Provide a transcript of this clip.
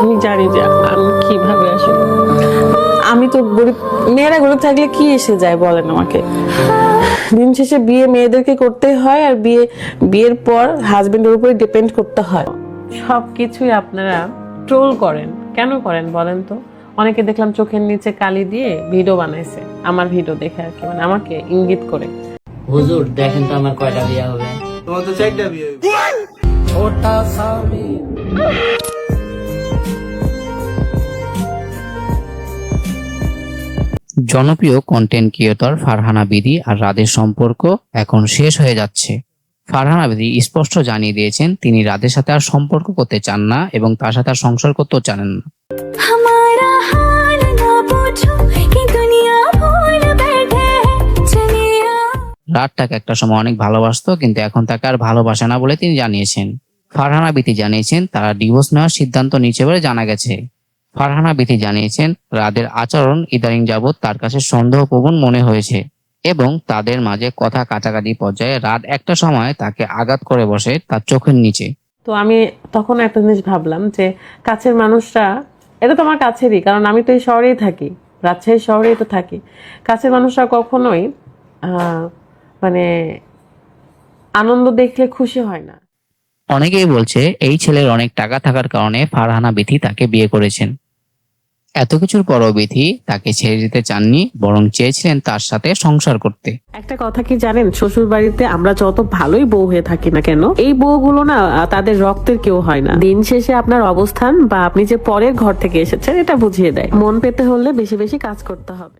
আমি জানি যে আমি কীভাবে আসলে আমি তো গরিব মেয়েরা গরিব থাকলে কি এসে যায় বলেন আমাকে? দিন শেষে বিয়ে মেয়েদেরকে করতে হয় আর বিয়ে বিয়ের পর হাজবেন্ডের উপরে ডিপেন্ড করতে হয়। সব কিছুই আপনারা ট্রোল করেন। কেন করেন বলেন তো? অনেকে দেখলাম চোখের নিচে কালি দিয়ে ভিডিও বানাইছে। আমার ভিডিও দেখে আর কি মানে আমাকে ইঙ্গিত করে। হুজুর দেখেন তো আমার কয়টা বিয়া হবে। তোমার তো চারটা বিয়ে হইবে। জনপ্রিয় কন্টেন্ট ক্রিয়েটর ফারহানা বিদি আর রাদের সম্পর্ক এখন শেষ হয়ে যাচ্ছে। ফারহানা বিদি স্পষ্ট জানিয়ে দিয়েছেন তিনি রাদের সাথে আর সম্পর্ক করতে চান না এবং তার সাথে আর সংসার করতেও চান না। রাত তাকে একটা সময় অনেক ভালোবাসতো কিন্তু এখন তাকে আর ভালোবাসে না বলে তিনি জানিয়েছেন। ফারহানা বিতি জানিয়েছেন তারা ডিভোর্স নেওয়ার সিদ্ধান্ত নিচ্ছে বলে জানা গেছে। ফারহানা বিতি জানিয়েছেন রাদের আচরণ ইদানিং যাবৎ তার কাছে সন্দেহপ্রবণ মনে হয়েছে এবং তাদের মাঝে কথা কাটাকাটি পর্যায়ে রাত একটা সময় তাকে আঘাত করে বসে তার চোখের নিচে। তো আমি তখন একটা জিনিস ভাবলাম যে কাছের মানুষরা এটা তো আমার কাছেরই কারণ আমি তো এই শহরেই থাকি রাজশাহী শহরেই তো থাকি। কাছের মানুষরা কখনোই আহ, মানে আনন্দ দেখলে খুশি হয় না। অনেকেই বলছে এই ছেলের অনেক টাকা থাকার কারণে ফারহানা বিথি তাকে বিয়ে করেছেন। এত কিছুর পরও বিধি তাকে ছেড়ে দিতে চাননি, বরং চেয়েছিলেন তার সাথে সংসার করতে। একটা কথা কি জানেন? শ্বশুর বাড়িতে আমরা যত ভালোই বউ হয়ে থাকি না কেন, এই বউগুলো না তাদের রক্তের কেউ হয় না। দিন শেষে আপনার অবস্থান বা আপনি যে পরের ঘর থেকে এসেছেন, এটা বুঝিয়ে দেয়। মন পেতে হলে বেশি বেশি কাজ করতে হবে।